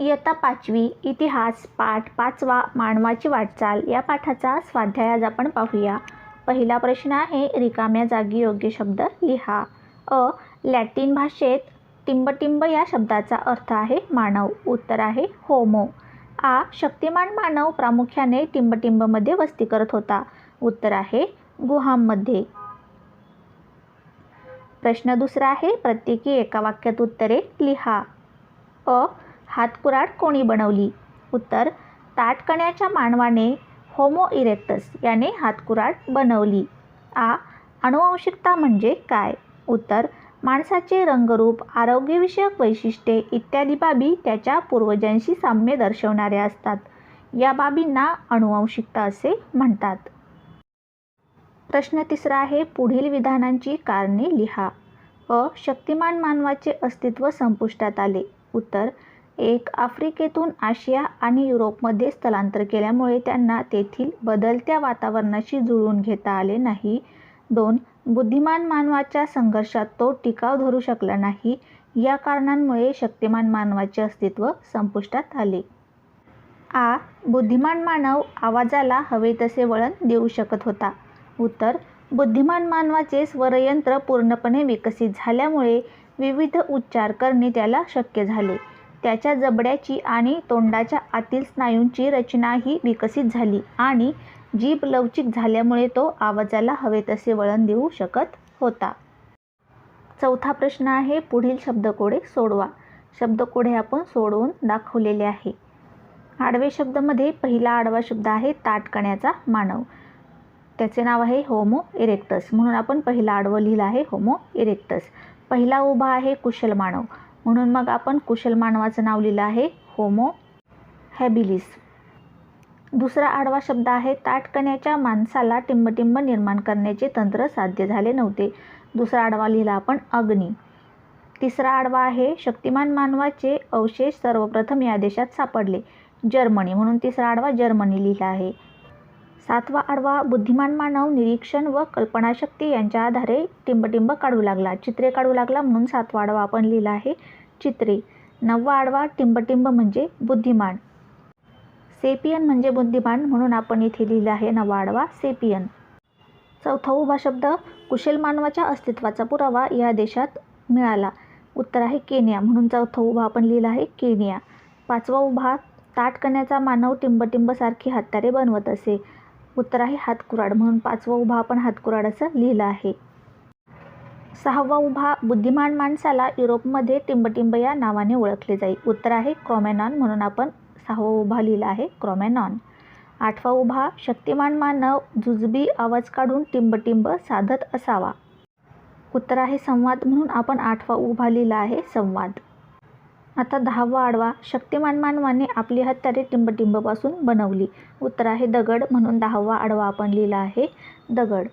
इयत्ता पाचवी इतिहास पाठ पाचवा मानवाची वाटचाल या पाठाचा स्वाध्याय आज आपण पाहूया. पहिला प्रश्न आहे रिकाम्या जागी योग्य शब्द लिहा. अ लॅटिन भाषेत टिंबटिंब या शब्दाचा अर्थ आहे मानव. उत्तर आहे होमो. आ शक्तिमान मानव प्रामुख्याने टिंबटिंबमध्ये वस्ती करत होता. उत्तर आहे गुहांमध्ये. प्रश्न दुसरा आहे प्रत्येकी एका वाक्यात उत्तरे लिहा. अ हातकुराड कोणी बनवली? उत्तर ताटकण्याच्या मानवाने होमो इरेक्टस याने हातकुराड बनवली. आ अनुवांशिकता म्हणजे काय? उत्तर माणसाचे रंगरूप आरोग्यविषयक वैशिष्ट्ये इत्यादी बाबी त्याच्या पूर्वजांशी साम्य दर्शवणाऱ्या असतात. या बाबींना अनुवांशिकता असे म्हणतात. प्रश्न तिसरा आहे पुढील विधानांची कारणे लिहा. अ शक्तिमान मानवाचे अस्तित्व संपुष्टात आले. उत्तर एक आफ्रिकेतून आशिया आणि युरोपमध्ये स्थलांतर केल्यामुळे त्यांना तेथील बदलत्या वातावरणाशी जुळवून घेता आले नाही. दोन बुद्धिमान मानवाच्या संघर्षात तो टिकाव धरू शकला नाही. या कारणांमुळे शक्तिमान मानवाचे अस्तित्व संपुष्टात आले. आ बुद्धिमान मानव आवाजाला हवे तसे वळण देऊ शकत होता. उत्तर बुद्धिमान मानवाचे स्वरयंत्र पूर्णपणे विकसित झाल्यामुळे विविध उच्चार करणे त्याला शक्य झाले. त्याच्या जबड्याची आणि तोंडाच्या आतील स्नायूंची रचनाही विकसित झाली आणि जीभ लवचिक झाल्यामुळे तो आवाजाला हवे तसे वळण देऊ शकत होता. चौथा प्रश्न आहे पुढील शब्दकोडे सोडवा. शब्दकोडे आपण सोडवून दाखवलेले आहे. आडवे शब्दमध्ये पहिला आडवा शब्द आहे ताटकण्याचा मानव. त्याचे नाव आहे होमो इरेक्टस. म्हणून आपण पहिला आडवं लिहिलं आहे होमो इरेक्टस. पहिला उभा आहे कुशल मानव. म्हणून मग आपण कुशल मानवाचं नाव लिहिलं आहे होमो हॅबिलिस. दुसरा आडवा शब्द आहे ताटकण्याच्या माणसाला टिंबटिंब निर्माण करण्याचे तंत्र साध्य झाले नव्हते. दुसरा आडवा लिहिला आपण अग्नी. तिसरा आडवा आहे शक्तिमान मानवाचे अवशेष सर्वप्रथम या देशात सापडले. जर्मनी म्हणून तिसरा आडवा जर्मनी लिहिला आहे. सातवा आडवा बुद्धिमान मानव निरीक्षण व कल्पनाशक्ती यांच्या आधारे टिंबटिंब काढू लागला. चित्रे काढू लागला म्हणून सातवा आडवा आपण लिहिला आहे चित्रे. नववा आडवा टिंबटिंब म्हणजे बुद्धिमान. सेपियन म्हणजे बुद्धिमान म्हणून आपण इथे लिहिलं आहे नवा आडवा सेपियन. चौथा उभा शब्द कुशल मानवाच्या अस्तित्वाचा पुरावा या देशात मिळाला. उत्तर आहे केनिया म्हणून चौथा उभा आपण लिहिला आहे केनिया. पाचवा उभा ताटकण्याचा मानव टिंबटिंबसारखी हत्यारे बनवत असे. उत्तर आहे हातकुराड म्हणून पाचवा उभा आपण हातकुराड असं लिहिलं आहे. सहावा उभा बुद्धिमान माणसाला युरोपमध्ये टिंबटिंब या नावाने ओळखले जाईल उत्तर आहे क्रोमॅनॉन म्हणून आपण सहावा उभा लिहिला आहे क्रोमॅनॉन. आठवा उभा शक्तिमान मानव जुजबी आवाज काढून टिंबटिंब साधत असावा. उत्तर आहे संवाद म्हणून आपण आठवा उभा लिहिला आहे संवाद. आता दहावा आडवा शक्तिमान मानवाने आपली हत्यारे टिंबटिंबपासून बनवली. उत्तर आहे दगड म्हणून दहावा आडवा आपण लिहिला आहे दगड.